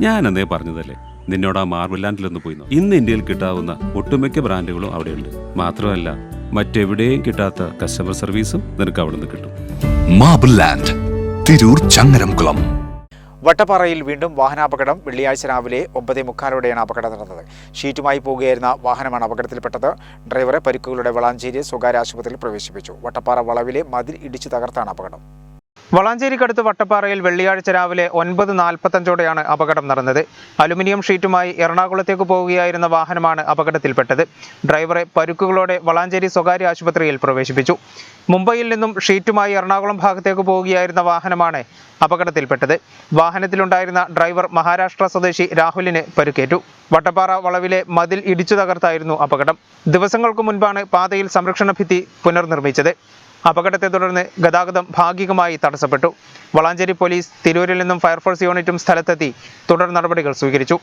ഞാൻ അന്നേ പറഞ്ഞതല്ലേ? നിന്നോട് ആ മാർബിൾ ലാൻഡിലൊന്ന് പോയി. ഇന്ന് ഇന്ത്യയിൽ കിട്ടാവുന്ന ഒട്ടുമിക്ക ബ്രാൻഡുകളും അവിടെയുണ്ട്. മാത്രമല്ല മറ്റെവിടെയും കിട്ടാത്ത കസ്റ്റമർ സർവീസും നിനക്ക് അവിടെ നിന്ന് കിട്ടും. Marble land Tirur Changaramkulam. വട്ടപ്പാറയിൽ വീണ്ടും വാഹനാപകടം വെള്ളിയാഴ്ച രാവിലെ ഒമ്പതേ മുക്കാലോടെയാണ് അപകടം നടന്നത്. ഷീറ്റുമായി പോകുകയായിരുന്ന വാഹനമാണ് അപകടത്തിൽപ്പെട്ടത്. ഡ്രൈവറെ പരിക്കുകളുടെ വളാഞ്ചേരി സ്വകാര്യ ആശുപത്രിയിൽ പ്രവേശിപ്പിച്ചു. വട്ടപ്പാറ വളവിലെ മതിൽ ഇടിച്ചു തകർത്താണ് അപകടം. വളാഞ്ചേരിക്കടുത്ത് വട്ടപ്പാറയിൽ വെള്ളിയാഴ്ച രാവിലെ ഒൻപത് നാൽപ്പത്തഞ്ചോടെയാണ് അപകടം നടന്നത്. അലുമിനിയം ഷീറ്റുമായി എറണാകുളത്തേക്ക് പോവുകയായിരുന്ന വാഹനമാണ് അപകടത്തിൽപ്പെട്ടത്. ഡ്രൈവറെ പരുക്കുകളോടെ വളാഞ്ചേരി സ്വകാര്യ ആശുപത്രിയിൽ പ്രവേശിപ്പിച്ചു. മുംബൈയിൽ നിന്നും ഷീറ്റുമായി എറണാകുളം ഭാഗത്തേക്ക് പോവുകയായിരുന്ന വാഹനമാണ് അപകടത്തിൽപ്പെട്ടത്. വാഹനത്തിലുണ്ടായിരുന്ന ഡ്രൈവർ മഹാരാഷ്ട്ര സ്വദേശി രാഹുലിന് പരുക്കേറ്റു. വട്ടപ്പാറ വളവിലെ മതിൽ ഇടിച്ചു തകർത്തായിരുന്നു അപകടം. ദിവസങ്ങൾക്ക് മുൻപാണ് പാതയിൽ സംരക്ഷണ ഭിത്തി പുനർനിർമ്മിച്ചത്. അപകടത്തെ തുടർന്ന് ഗതാഗതം ഭാഗികമായി തടസ്സപ്പെട്ടു. വളാഞ്ചേരി പോലീസ് തിരൂരിൽ നിന്നും ഫയർഫോഴ്സ് യൂണിറ്റും സ്ഥലത്തെത്തി തുടർ നടപടികൾ സ്വീകരിച്ചു.